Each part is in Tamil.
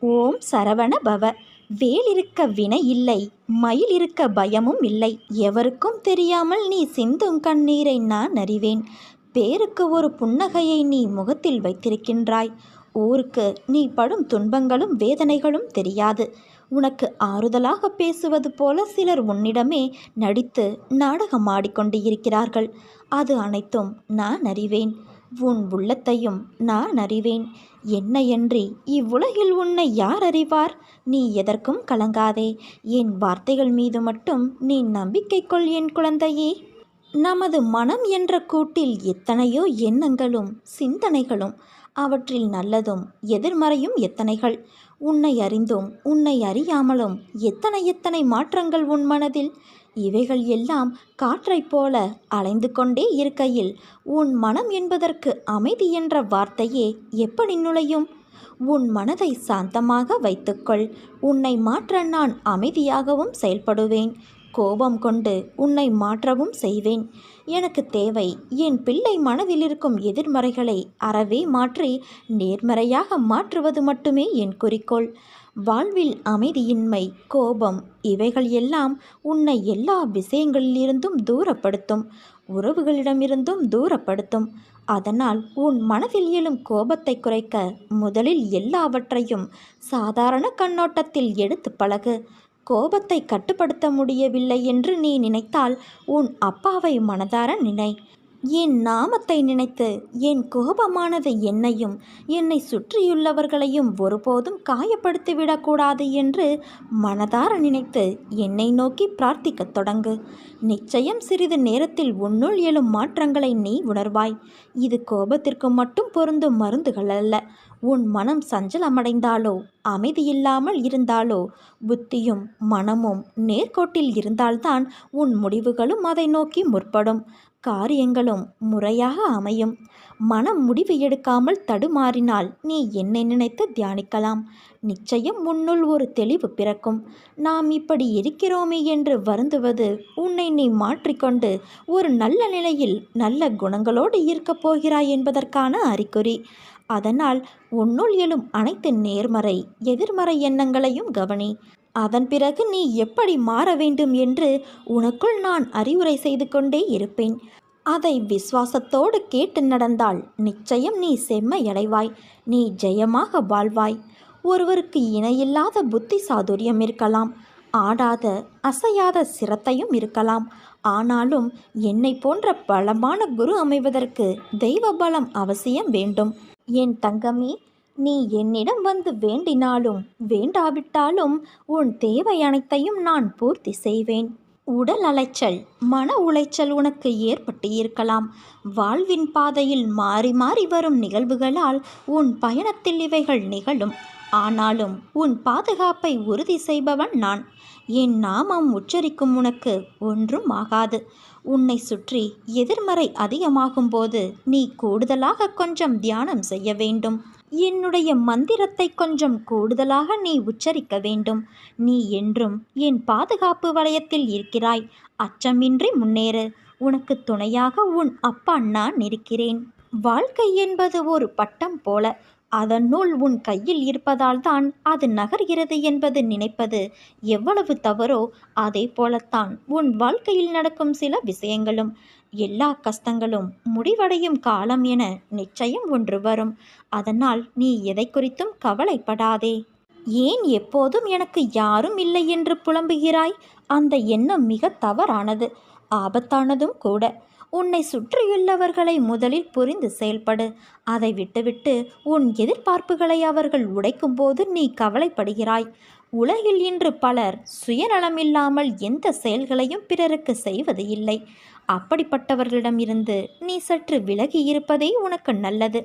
ஓம் சரவண பவ. வேல் இருக்க வினை இல்லை மயில் இருக்க பயமும் இல்லை. எவருக்கும் தெரியாமல் நீ சிந்தும் கண்ணீரை நான் அறிவேன். பேருக்கு ஒரு புன்னகையை நீ முகத்தில் வைத்திருக்கின்றாய். ஊருக்கு நீ படும் துன்பங்களும் வேதனைகளும் தெரியாது. உனக்கு ஆறுதலாக பேசுவது போல சிலர் உன்னிடமே நடித்து நாடகம் ஆடிக்கொண்டு இருக்கிறார்கள் அது அனைத்தும் நான் அறிவேன். உன் உள்ளத்தையும் நான் அறிவேன். என்னையன்றி இவ்வுலகில் உன்னை யார் அறிவார்? நீ எதற்கும் கலங்காதே. என் வார்த்தைகள் மீது மட்டும் நீ நம்பிக்கை கொள் என் குழந்தையே. நமது மனம் என்ற கூட்டில் எத்தனையோ எண்ணங்களும் சிந்தனைகளும் அவற்றில் நல்லதும் எதிர்மறையும் எத்தனைகள். உன்னை அறிந்தும் உன்னை அறியாமலும் எத்தனை எத்தனை மாற்றங்கள் உன் மனதில்? இவைகள் எல்லாம் காற்றைப் போல அலைந்து கொண்டே இருக்கையில் உன் மனம் என்பதற்கு அமைதி என்ற வார்த்தையே எப்படி நுழையும்? உன் மனதை சாந்தமாக வைத்துக்கொள். உன்னை மாற்ற நான் அமைதியாகவும் செயல்படுவேன். கோபம் கொண்டு உன்னை மாற்றவும் செய்வேன். எனக்கு தேவை என் பிள்ளை மனதில் இருக்கும் எதிர்மறைகளை அறவே மாற்றி நேர்மறையாக மாற்றுவது மட்டுமே என் குறிக்கோள். வாழ்வில் அமைதியின்மை கோபம் இவைகள் எல்லாம் உன்னை எல்லா விஷயங்களிலிருந்தும் தூரப்படுத்தும் உறவுகளிடமிருந்தும் தூரப்படுத்தும். அதனால் உன் மனதில் எழும் கோபத்தை குறைக்க முதலில் எல்லாவற்றையும் சாதாரண கண்ணோட்டத்தில் எடுத்து பழகு. கோபத்தை கட்டுப்படுத்த முடியவில்லை என்று நீ நினைத்தால் உன் அப்பாவை மனதார நினை. என் நாமத்தை நினைத்து என் கோபமானது என்னையும் என்னை சுற்றியுள்ளவர்களையும் ஒருபோதும் காயப்படுத்திவிடக்கூடாது என்று மனதார நினைத்து என்னை நோக்கி பிரார்த்திக்கத் தொடங்கு. நிச்சயம் சிறிது நேரத்தில் உன்னுள் எழும் மாற்றங்களை நீ உணர்வாய். இது கோபத்திற்கு மட்டும் பொருந்தும் மருந்துகள் அல்ல. உன் மனம் சஞ்சலமடைந்தாலோ அமைதியில்லாமல் இருந்தாலோ புத்தியும் மனமும் நேர்கோட்டில் இருந்தால்தான் உன் முடிவுகளும் அதை நோக்கி முற்படும். காரியங்களும் முறையாக அமையும். மனம் முடிவு எடுக்காமல் தடுமாறினால் நீ என்னை நினைத்து தியானிக்கலாம். நிச்சயம் உன்னுள் ஒரு தெளிவு பிறக்கும். நாம் இப்படி இருக்கிறோமே என்று வருந்துவது உன்னை நீ மாற்றிக்கொண்டு ஒரு நல்ல நிலையில் நல்ல குணங்களோடு இருக்கப் போகிறாய் என்பதற்கான அறிகுறி. அதனால் உன்னுள் எழும் அனைத்து நேர்மறை எதிர்மறை எண்ணங்களையும் கவனி. அதன் பிறகு நீ எப்படி மாற வேண்டும் என்று உனக்குள் நான் அறிவுரை செய்து கொண்டே இருப்பேன். அதை விசுவாசத்தோடு கேட்டு நடந்தால் நிச்சயம் நீ செம்மையடைவாய். நீ ஜெயமாக வாழ்வாய். ஒருவருக்கு இணையில்லாத புத்தி சாதுரியம் இருக்கலாம். ஆடாத அசையாத சிரத்தையும் இருக்கலாம். ஆனாலும் என்னை போன்ற பலமான குரு அமைவதற்கு தெய்வ பலம் அவசியம் வேண்டும். என் தங்கமே நீ என்னிடம் வந்து வேண்டினாலும் வேண்டாவிட்டாலும் உன் தேவை அனைத்தையும் நான் பூர்த்தி செய்வேன். உடல் அலைச்சல் மன உளைச்சல் உனக்கு ஏற்பட்டு இருக்கலாம். வாழ்வின் பாதையில் மாறி மாறி வரும் நிகழ்வுகளால் உன் பயணத்தில் இவைகள் நிகழும். ஆனாலும் உன் பாதுகாப்பை உறுதி செய்பவன் நான். என் நாமம் உச்சரிக்கும் உனக்கு ஒன்றும் ஆகாது. உன்னை சுற்றி எதிர்மறை அதிகமாகும் போது நீ கூடுதலாக கொஞ்சம் தியானம் செய்ய வேண்டும். என்னுடைய மந்திரத்தை கொஞ்சம் கூடுதலாக நீ உச்சரிக்க வேண்டும். நீ என்றும் என் பாதுகாப்பு வளையத்தில் இருக்கிறாய். அச்சமின்றி முன்னேறு. உனக்கு துணையாக உன் அப்பா நான் இருக்கிறேன். வாழ்க்கை என்பது ஒரு பட்டம் போல. அதனுள் உன் கையில் இருப்பதால் தான் அது நகர்கிறது என்பது நினைப்பது எவ்வளவு தவறோ அதே போலத்தான் உன் வாழ்க்கையில் நடக்கும் சில விஷயங்களும். எல்லா கஷ்டங்களும் முடிவடையும் காலம் என நிச்சயம் ஒன்று வரும். அதனால் நீ எதை குறித்தும் கவலைப்படாதே. ஏன் எப்போதும் எனக்கு யாரும் இல்லை என்று புலம்புகிறாய்? அந்த எண்ணம் மிக தவறானது. ஆபத்தானதும் கூட. உன்னை சுற்றியுள்ளவர்களை முதலில் புரிந்து செயல்படு. அதை விட்டுவிட்டு உன் எதிர்பார்ப்புகளை அவர்கள் உடைக்கும்போது நீ கவலைப்படுகிறாய். உலகில் இன்று பலர் சுயநலமில்லாமல் எந்த செயல்களையும் பிறருக்கு செய்வது இல்லை. அப்படிப்பட்டவர்களிடமிருந்து நீ சற்று விலகி இருப்பதே உனக்கு நல்லது.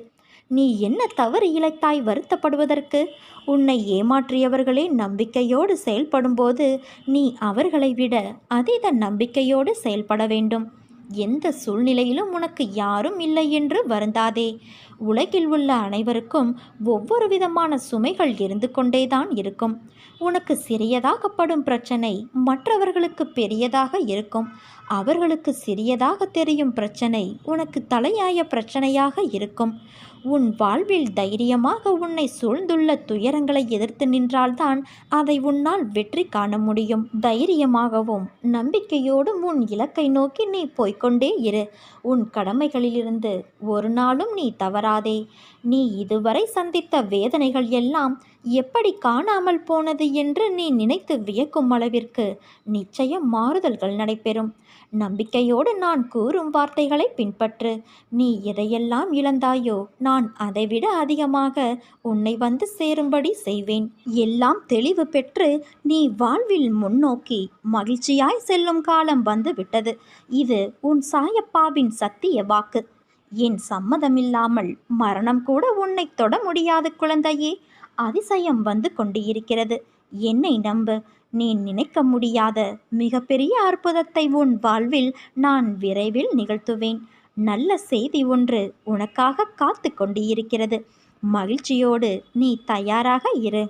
நீ என்ன தவறு இழைத்தாய் வருத்தப்படுவதற்கு? உன்னை ஏமாற்றியவர்களே நம்பிக்கையோடு செயல்படும்போது நீ அவர்களை விட அதீத நம்பிக்கையோடு செயல்பட வேண்டும். எந்த சூழ்நிலையிலும் உனக்கு யாரும் இல்லை என்று வருந்தாதே. உலகில் உள்ள அனைவருக்கும் ஒவ்வொரு விதமான சுமைகள் இருந்து கொண்டேதான் இருக்கும். உனக்கு சிறியதாகப்படும் பிரச்சனை மற்றவர்களுக்கு பெரியதாக இருக்கும். அவர்களுக்கு சிறியதாக தெரியும் பிரச்சனை உனக்கு தலையாய பிரச்சனையாக இருக்கும். உன் வாழ்வில் தைரியமாக உன்னை சூழ்ந்துள்ள துயரங்களை எதிர்த்து நின்றால்தான் அதை உன்னால் வெற்றி காண முடியும். தைரியமாகவும் நம்பிக்கையோடும் உன் இலக்கை நோக்கி நீ போய்கொண்டே இரு. உன் கடமைகளிலிருந்து ஒரு நாளும் நீ தவறாதே. நீ இதுவரை சந்தித்த வேதனைகள் எல்லாம் எப்படி காணாமல் போனது என்று நீ நினைத்து வியக்கும் அளவிற்கு நிச்சயம் மாறுதல்கள் நடைபெறும். நம்பிக்கையோடு நான் கூறும் வார்த்தைகளை பின்பற்று. நீ எதையெல்லாம் இழந்தாயோ நான் அதைவிட அதிகமாக உன்னை வந்து சேரும்படி செய்வேன். எல்லாம் தெளிவு பெற்று நீ வாழ்வில் முன்னோக்கி மகிழ்ச்சியாய் செல்லும் காலம் வந்து விட்டது. இது உன் சாயப்பாவின் சத்திய வாக்கு. என் சம்மதமில்லாமல் மரணம் கூட உன்னை தொட முடியாது குழந்தையே. அதிசயம் வந்து கொண்டு இருக்கிறது என்னை நம்பு. நீ நினைக்க முடியாத மிகப்பெரிய அற்புதத்தை உன் வாழ்வில் நான் விரைவில் நிகழ்த்துவேன். நல்ல செய்தி ஒன்று உனக்காக காத்து கொண்டு இருக்கிறது மகிழ்ச்சியோடு நீ தயாராக இரு.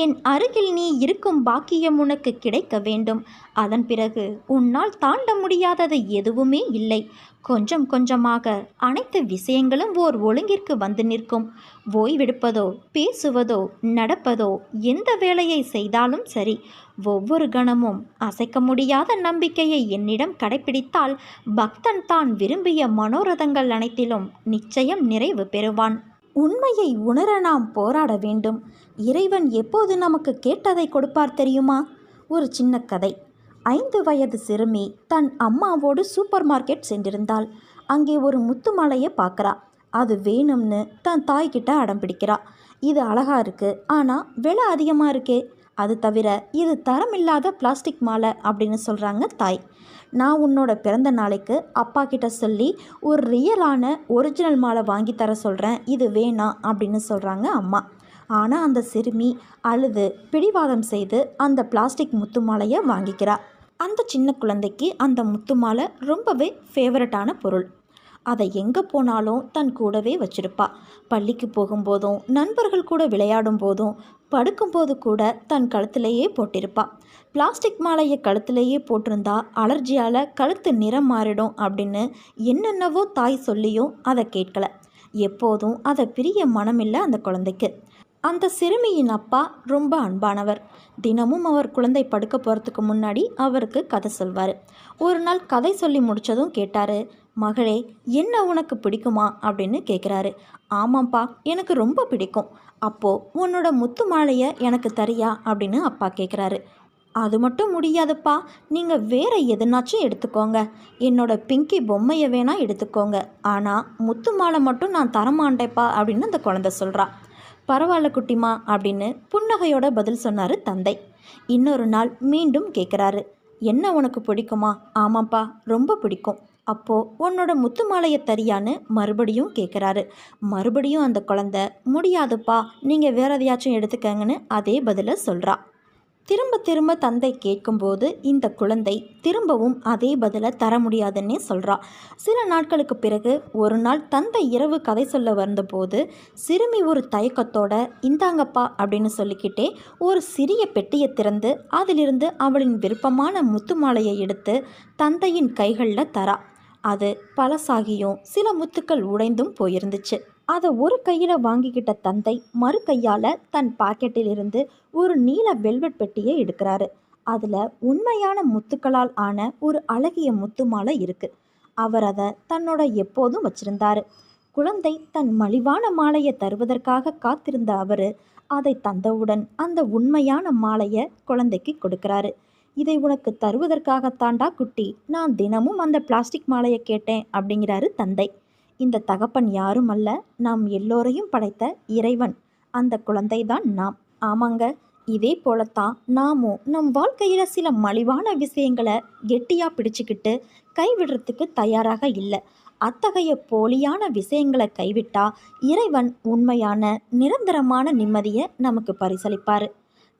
என் அருகில் நீ இருக்கும் பாக்கியம் உனக்கு கிடைக்க வேண்டும். அதன் பிறகு உன்னால் தாண்ட முடியாதது எதுவுமே இல்லை. கொஞ்சம் கொஞ்சமாக அனைத்து விஷயங்களும் ஓர் ஒழுங்கிற்கு வந்து நிற்கும். ஓய்வெடுப்பதோ பேசுவதோ நடப்பதோ எந்த வேலையை செய்தாலும் சரி ஒவ்வொரு கணமும் அசைக்க முடியாத நம்பிக்கையை என்னிடம் கடைபிடித்தால் பக்தன் தான் விரும்பிய மனோரதங்கள் அனைத்திலும் நிச்சயம் நிறைவு பெறுவான். உண்மையை உணர நாம் போராட வேண்டும். இறைவன் எப்போது நமக்கு கேட்டதை கொடுப்பார் தெரியுமா? ஒரு சின்ன கதை. ஐந்து வயது சிறுமி தன் அம்மாவோடு சூப்பர் மார்க்கெட் சென்றிருந்தாள். அங்கே ஒரு முத்து மாலையை பார்க்குறா. அது வேணும்னு தன் தாய்கிட்ட அடம் பிடிக்கிறா. இது அழகாக இருக்குது ஆனால் விலை அதிகமாக இருக்கே. அது தவிர இது தரமில்லாத பிளாஸ்டிக் மாலை அப்படின்னு சொல்கிறாங்க தாய். நான் உன்னோட பிறந்த நாளைக்கு அப்பா கிட்ட சொல்லி ஒரு ரியலான ஒரிஜினல் மாலை வாங்கி தர சொல்கிறேன் இது வேணாம் அப்படின்னு சொல்கிறாங்க அம்மா. ஆனால் அந்த சிறுமி அழுது பிடிவாதம் செய்து அந்த பிளாஸ்டிக் முத்து மாலையை வாங்கிக்கிறா. அந்த சின்ன குழந்தைக்கு அந்த முத்து மாலை ரொம்பவே ஃபேவரட்டான பொருள். அதை எங்கே போனாலும் தன் கூடவே வச்சிருப்பா. பள்ளிக்கு போகும்போதும் நண்பர்கள் கூட விளையாடும் போதும் படுக்கும்போது கூட தன் கழுத்திலேயே போட்டிருப்பா. பிளாஸ்டிக் மாலையை கழுத்திலேயே போட்டிருந்தா அலர்ஜியால் கழுத்து நிறம் மாறிடும் அப்படின்னு என்னென்னவோ தாய் சொல்லியும் அதை கேட்கல. எப்போதும் அதை பிரிய மனமில்லை அந்த குழந்தைக்கு. அந்த சிறுமியின் அப்பா ரொம்ப அன்பானவர். தினமும் அவர் குழந்தை படுக்க போகிறதுக்கு முன்னாடி அவருக்கு கதை சொல்வார். ஒரு நாள் கதை சொல்லி முடித்ததும் கேட்டார் மகளே என்ன உனக்கு பிடிக்குமா? அப்படின்னு கேட்குறாரு ஆமாம்ப்பா எனக்கு ரொம்ப பிடிக்கும். அப்போது உன்னோட முத்து மாலையை எனக்கு தரியா? அப்படின்னு அப்பா கேட்குறாரு அது மட்டும் முடியாதுப்பா. நீங்கள் வேற எதுனாச்சும் எடுத்துக்கோங்க. என்னோட பிங்கி பொம்மையை வேணால் எடுத்துக்கோங்க. ஆனால் முத்து மாலை மட்டும் நான் தரமாண்டேப்பா அப்படின்னு அந்த குழந்தை சொல்கிறான் பரவாயில்ல குட்டிமா அப்படின்னு புன்னகையோட பதில் சொன்னார் தந்தை. இன்னொரு நாள் மீண்டும் கேட்குறாரு என்ன உனக்கு பிடிக்குமா? ஆமாப்பா ரொம்ப பிடிக்கும். அப்போது உன்னோட முத்து மாலையை தரியான்னு மறுபடியும் கேட்குறாரு மறுபடியும் அந்த குழந்த முடியாதுப்பா நீங்கள் வேற எதையாச்சும் எடுத்துக்கங்கன்னு அதே பதிலை சொல்கிறா திரும்ப திரும்ப தந்தை கேட்கும்போது இந்த குழந்தை திரும்பவும் அதே பதிலை தர முடியாதுன்னே சொல்கிறா சில நாட்களுக்கு பிறகு ஒரு நாள் தந்தை இரவு கதை சொல்ல வந்தபோது சிறுமி ஒரு தயக்கத்தோட இந்தாங்கப்பா அப்படின்னு சொல்லிக்கிட்டே ஒரு சிறிய பெட்டியை திறந்து அதிலிருந்து அவளின் விருப்பமான முத்து மாலையை எடுத்து தந்தையின் கைகளில் தரா. அது பழசாகியும் சில முத்துக்கள் உடைந்தும் போயிருந்துச்சு. அதை ஒரு கையில் வாங்கிக்கிட்ட தந்தை மறு கையால் தன் பாக்கெட்டில் இருந்து ஒரு நீல வெல்வெட் பெட்டியை எடுக்கிறாரு. அதில் உண்மையான முத்துக்களால் ஆன ஒரு அழகிய முத்து மாலை இருக்குது அவர் அதை தன்னோட எப்போதும் வச்சிருந்தாரு. குழந்தை தன் மலிவான மாலையை தருவதற்காக காத்திருந்த அவர் அதை தந்தவுடன் அந்த உண்மையான மாலையை குழந்தைக்கு கொடுக்கிறாரு. இதை உனக்கு தருவதற்காகத்தாண்டா குட்டி? நான் தினமும் அந்த பிளாஸ்டிக் மாலையை கேட்டேன் அப்படிங்கிறாரு தந்தை. இந்த தகப்பன் யாரும் அல்ல நாம் எல்லோரையும் படைத்த இறைவன். அந்த குழந்தைதான் நாம். ஆமாங்க இதே போலத்தான் நாமும் நம் வாழ்க்கையில் சில மலிவான விஷயங்களை கெட்டியாக பிடிச்சிக்கிட்டு கைவிடுறதுக்கு தயாராக இல்லை. அத்தகைய போலியான விஷயங்களை கைவிட்டா இறைவன் உண்மையான நிரந்தரமான நிம்மதியை நமக்கு பரிசளிப்பார்.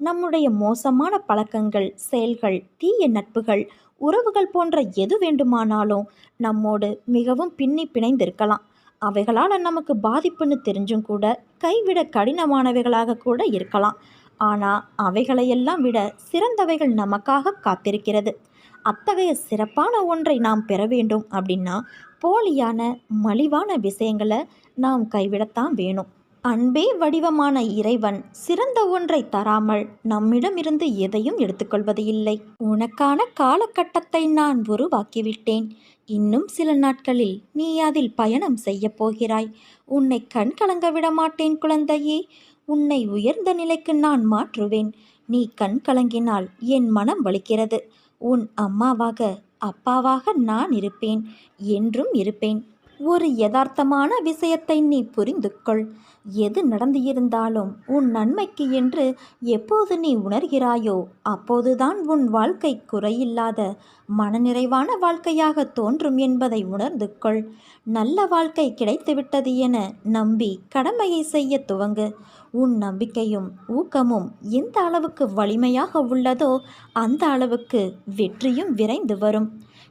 நம்முடைய மோசமான பழக்கங்கள் செயல்கள் தீய நட்புகள் உறவுகள் போன்ற எது வேண்டுமானாலும் நம்மோடு மிகவும் பின்னி பிணைந்திருக்கலாம். அவைகளால் நமக்கு பாதிப்புன்னு தெரிஞ்சும் கூட கைவிட கடினமானவைகளாக கூட இருக்கலாம். ஆனால் அவைகளையெல்லாம் விட சிறந்தவைகள் நமக்காக காத்திருக்கிறது. அத்தகைய சிறப்பான ஒன்றை நாம் பெற வேண்டும் அப்படின்னா போலியான மலிவான விஷயங்களை நாம் கைவிடத்தான் வேணும். அன்பே வடிவமான இறைவன் சிறந்த ஒன்றை தராமல் நம்மிடமிருந்து எதையும் எடுத்துக்கொள்வது இல்லை உனக்கான காலகட்டத்தை நான் உருவாக்கிவிட்டேன். இன்னும் சில நாட்களில் நீ அதில் பயணம் செய்யப் போகிறாய். உன்னை கண் கலங்க விட மாட்டேன் குழந்தையே. உன்னை உயர்ந்த நிலைக்கு நான் மாற்றுவேன். நீ கண் கலங்கினால் என் மனம் வலிக்கிறது. உன் அம்மாவாக அப்பாவாக நான் இருப்பேன். என்றும் இருப்பேன். ஒரு யதார்த்தமான விஷயத்தை நீ புரிந்து கொள் எது நடந்து இருந்தாலும் உன் நன்மைக்கு என்று எப்போது நீ உணர்கிறாயோ அப்போதுதான் உன் வாழ்க்கை குறையில்லாத மனநிறைவான வாழ்க்கையாக தோன்றும் என்பதை உணர்ந்து கொள் நல்ல வாழ்க்கை கிடைத்துவிட்டது என நம்பி கடமையை செய்ய துவங்கு. உன் நம்பிக்கையும் ஊக்கமும் எந்த அளவுக்கு வலிமையாக உள்ளதோ அந்த அளவுக்கு வெற்றியும் விரைந்து வரும்.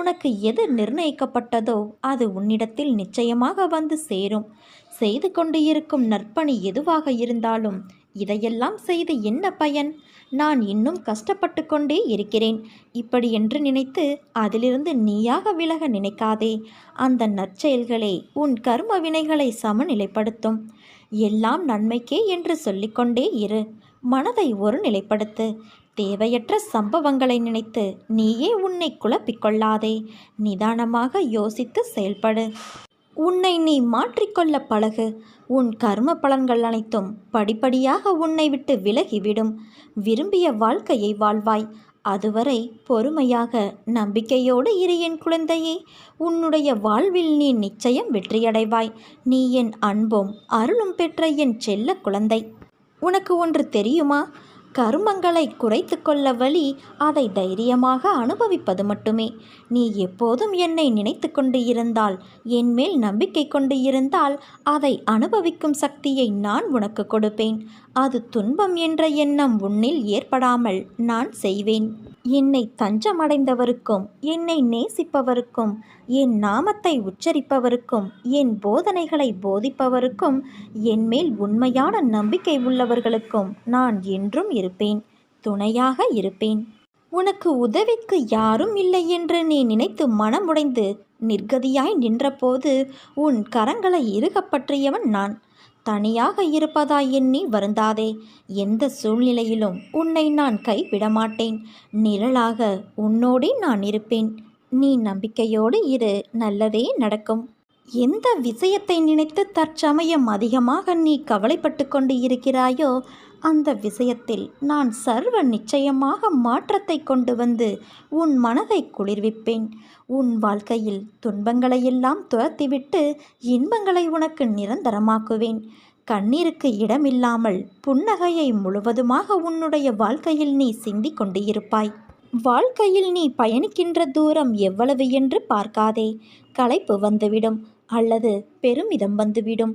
உனக்கு எது நிர்ணயிக்கப்பட்டதோ அது உன்னிடத்தில் நிச்சயமாக வந்து சேரும். செய்து கொண்டு இருக்கும் நற்பணி எதுவாக இருந்தாலும் இதையெல்லாம் செய்து என்ன பயன்? நான் இன்னும் கஷ்டப்பட்டு கொண்டே இருக்கிறேன். இப்படி என்று நினைத்து அதிலிருந்து நீயாக விலக நினைக்காதே. அந்த நற்செயல்களே உன் கர்ம வினைகளை சமநிலைப்படுத்தும். எல்லாம் நன்மைக்கே என்று சொல்லிக்கொண்டே இரு. மனதை ஒரு நிலைப்படுத்து. தேவையற்ற சம்பவங்களை நினைத்து நீயே உன்னை குழப்பிக்கொள்ளாதே. நிதானமாக யோசித்து செயல்படு. உன்னை நீ மாற்றிக்கொள்ள பழகு. உன் கர்ம பலன்கள் அனைத்தும் படிப்படியாக உன்னை விட்டு விலகிவிடும். விரும்பிய வாழ்க்கையை வாழ்வாய். அதுவரை பொறுமையாக நம்பிக்கையோடு இரு என் குழந்தையே. உன்னுடைய வாழ்வில் நீ நிச்சயம் வெற்றியடைவாய். நீ என் அன்பும் அருளும் பெற்ற என் செல்ல குழந்தை. உனக்கு ஒன்று தெரியுமா? கருமங்களை குறைத்து கொள்ள வழி அதை தைரியமாக அனுபவிப்பது மட்டுமே. நீ எப்போதும் என்னை நினைத்து கொண்டு இருந்தால் என் மேல் நம்பிக்கை கொண்டு இருந்தால் அதை அனுபவிக்கும் சக்தியை நான் உனக்கு கொடுப்பேன். அது துன்பம் என்ற எண்ணம் உன்னில் ஏற்படாமல் நான் செய்வேன். என்னை தஞ்சமடைந்தவருக்கும் என்னை நேசிப்பவருக்கும் என் நாமத்தை உச்சரிப்பவருக்கும் என் போதனைகளை போதிப்பவருக்கும் என்மேல் உண்மையான நம்பிக்கை உள்ளவர்களுக்கும் நான் என்றும் இருப்பேன் துணையாக இருப்பேன். உனக்கு உதவிக்கு யாரும் இல்லை என்று நீ நினைத்து மனமுடைந்து நிர்கதியாய் நின்றபோது உன் கரங்களை இறுகப்பற்றியவன் நான். தனியாக இருப்பதாய் எண்ணி வருந்தாதே. எந்த சூழ்நிலையிலும் உன்னை நான் கைவிடமாட்டேன். நிழலாக உன்னோடே நான் இருப்பேன். நீ நம்பிக்கையோடு இரு. நல்லதே நடக்கும். எந்த விஷயத்தை நினைத்து தற்சமயம் அதிகமாக நீ கவலைப்பட்டு கொண்டு இருக்கிறாயோ அந்த விஷயத்தில் நான் சர்வ நிச்சயமாக மாற்றத்தை கொண்டு வந்து உன் மனதை குளிர்விப்பேன். உன் வாழ்க்கையில் துன்பங்களையெல்லாம் துரத்திவிட்டு இன்பங்களை உனக்கு நிரந்தரமாக்குவேன். கண்ணீருக்கு இடமில்லாமல் புன்னகையை முழுவதுமாக உன்னுடைய வாழ்க்கையில் நீ சிந்தி கொண்டு இருப்பாய் வாழ்க்கையில் நீ பயணிக்கின்ற தூரம் எவ்வளவு என்று பார்க்காதே. களைப்பு வந்துவிடும் அல்லது பெருமிதம் வந்துவிடும்.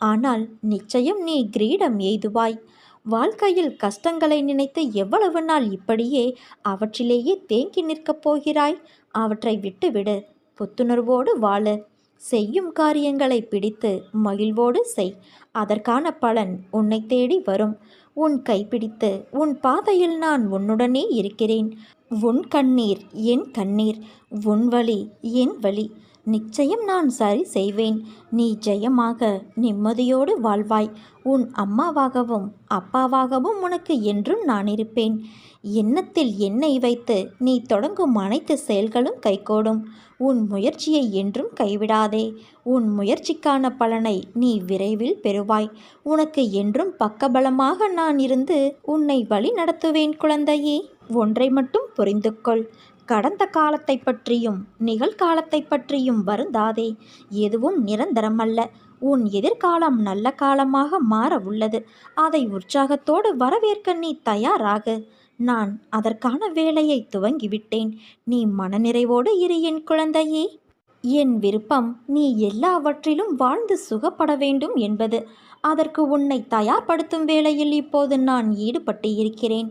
ஆனால் நிச்சயம் நீ கிரீடம் எய்துவாய். வாழ்க்கையில் கஷ்டங்களை நினைத்து எவ்வளவு நாள் இப்படியே அவற்றிலேயே தேங்கி நிற்கப் போகிறாய்? அவற்றை விட்டுவிடு புத்துணர்வோடு வாழு. செய்யும் காரியங்களை பிடித்து மகிழ்வோடு செய். அதற்கான பலன் உன்னை தேடி வரும். உன் கைப்பிடித்து உன் பாதையில் நான் உன்னுடனே இருக்கிறேன். உன் கண்ணீர் என் கண்ணீர் உன் வழி என் வழி. நிச்சயம் நான் சரி செய்வேன். நீ ஜெயமாக நிம்மதியோடு வாழ்வாய். உன் அம்மாவாகவும் அப்பாவாகவும் உனக்கு என்றும் நான் இருப்பேன். எண்ணத்தில் எண்ணெய் வைத்து நீ தொடங்கும் அனைத்து செயல்களும் கைகூடும். உன் முயற்சியை என்றும் கைவிடாதே. உன் முயற்சிக்கான பலனை நீ விரைவில் பெறுவாய். உனக்கு என்றும் பக்கபலமாக நான் இருந்து உன்னை வழி நடத்துவேன் குழந்தையே. ஒன்றை மட்டும் புரிந்து கொள் கடந்த காலத்தை பற்றியும் நிகழ்காலத்தை பற்றியும் வருந்தாதே. எதுவும் நிரந்தரமல்ல. உன் எதிர்காலம் நல்ல காலமாக மாற உள்ளது. அதை உற்சாகத்தோடு வரவேற்க நீ தயாராகு. நான் அதற்கான வேலையை துவங்கிவிட்டேன். நீ மனநிறைவோடு இரு என் குழந்தையே. என் விருப்பம் நீ எல்லாவற்றிலும் வாழ்ந்து சுகப்பட வேண்டும் என்பது. அதற்கு உன்னை தயார்படுத்தும் வேளையில் இப்போது நான் ஈடுபட்டு இருக்கிறேன்.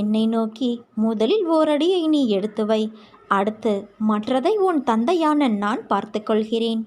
என்னை நோக்கி முதலில் ஓரடியை நீ எடுத்து வை. அடுத்து மற்றதை உன் தந்தையான நான் பார்த்து கொள்கிறேன்.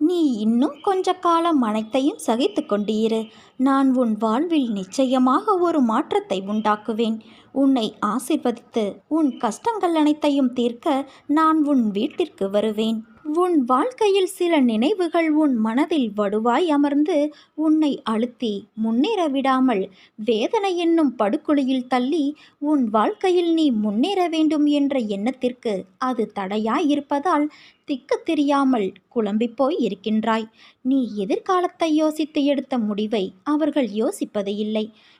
நீ இன்னும் கொஞ்ச காலம் அனைத்தையும் சகித்து கொண்டு இரு நான் உன் வாழ்வில் நிச்சயமாக ஒரு மாற்றத்தை உண்டாக்குவேன். உன்னை ஆசிர்வதித்து உன் கஷ்டங்கள் அனைத்தையும் தீர்க்க நான் உன் வீட்டிற்கு வருவேன். உன் வாழ்க்கையில் சில நினைவுகள் உன் மனதில் வடுவாய் அமர்ந்து உன்னை அழுத்தி முன்னேற விடாமல் வேதனை என்னும் படுகொலியில் தள்ளி உன் வாழ்க்கையில் நீ முன்னேற வேண்டும் என்ற எண்ணத்திற்கு அது தடையாய் இருப்பதால் திக்கு தெரியாமல் குழம்பிப் போய் இருக்கின்றாய். நீ எதிர்காலத்தை யோசித்து எடுத்த முடிவை அவர்கள் யோசிப்பது இல்லை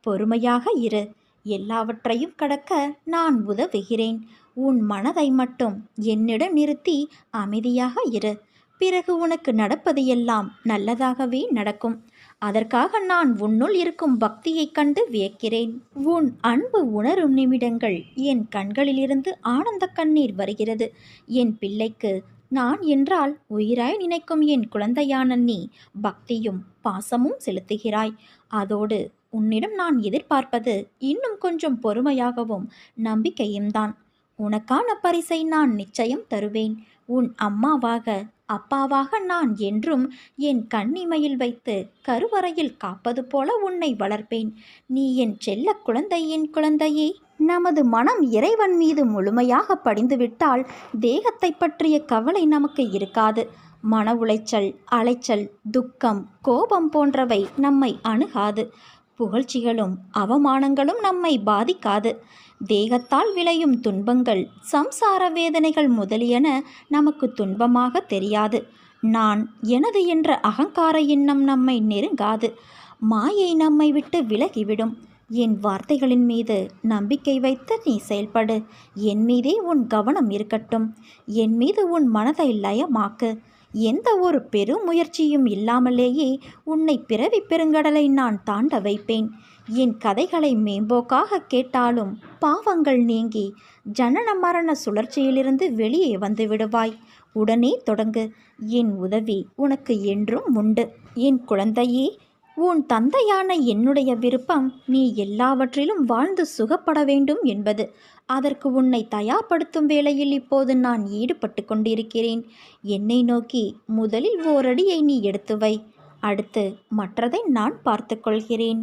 பொறுமையாக இரு. எல்லாவற்றையும் கடக்க நான் உதவுகிறேன். உன் மனதை மட்டும் என்னிடம் நிறுத்தி அமைதியாக இரு. பிறகு உனக்கு நடப்பது எல்லாம் நல்லதாகவே நடக்கும். அதற்காக நான் உன்னுள் இருக்கும் பக்தியைக் கண்டு வியக்கிறேன். உன் அன்பு உணரும் நிமிடங்கள் என் கண்களிலிருந்து ஆனந்த கண்ணீர் வருகிறது. என் பிள்ளைக்கு நான் என்றால் உயிராய் நினைக்கும் என் குழந்தையான நீ பக்தியும் பாசமும் செலுத்துகிறாய். அதோடு உன்னிடம் நான் எதிர்பார்ப்பது இன்னும் கொஞ்சம் பொறுமையாகவும் நம்பிக்கையும் தான். உனக்கான பரிசை நான் நிச்சயம் தருவேன். உன் அம்மாவாக அப்பாவாக நான் என்றும் என் கண்ணிமையில் வைத்து கருவறையில் காப்பது போல உன்னை வளர்ப்பேன். நீ என் செல்ல குழந்தை என் குழந்தையே. நமது மனம் இறைவன் மீது முழுமையாக படிந்துவிட்டால் தேகத்தை பற்றிய கவலை நமக்கு இருக்காது. மன உளைச்சல் அலைச்சல் துக்கம் கோபம் போன்றவை நம்மை அணுகாது. புகழ்ச்சிகளும் அவமானங்களும் நம்மை பாதிக்காது. தேகத்தால் விளையும் துன்பங்கள் சம்சார வேதனைகள் முதலியன நமக்கு துன்பமாக தெரியாது. நான் எனது என்ற அகங்கார எண்ணம் நம்மை நெருங்காது. மாயை நம்மை விட்டு விலகிவிடும். என் வார்த்தைகளின் மீது நம்பிக்கை வைத்து நீ செயல்படு. என் மீதே உன் கவனம் இருக்கட்டும். என் மீது உன் மனதை லயமாக்கு. எந்த ஒரு பெருமுயற்சியும் இல்லாமலேயே உன்னை பிறவி பெருங்கடலை நான் தாண்ட வைப்பேன். என் கதைகளை மேம்போக்காக கேட்டாலும் பாவங்கள் நீங்கி ஜனன மரண சுழற்சியிலிருந்து வெளியே வந்து விடுவாய். உடனே தொடங்கு. என் உதவி உனக்கு என்றும் உண்டு. என் குழந்தையே உன் தந்தையான என்னுடைய விருப்பம் நீ எல்லாவற்றிலும் வாழ்ந்து சுகப்பட வேண்டும் என்பது. அதற்கு உன்னை தயார்படுத்தும் வேளையில் இப்போது நான் ஈடுபட்டு கொண்டிருக்கிறேன். என்னை நோக்கி முதலில் ஓரடியை நீ எடுத்து வை. அடுத்து மற்றதை நான் பார்த்து கொள்கிறேன்.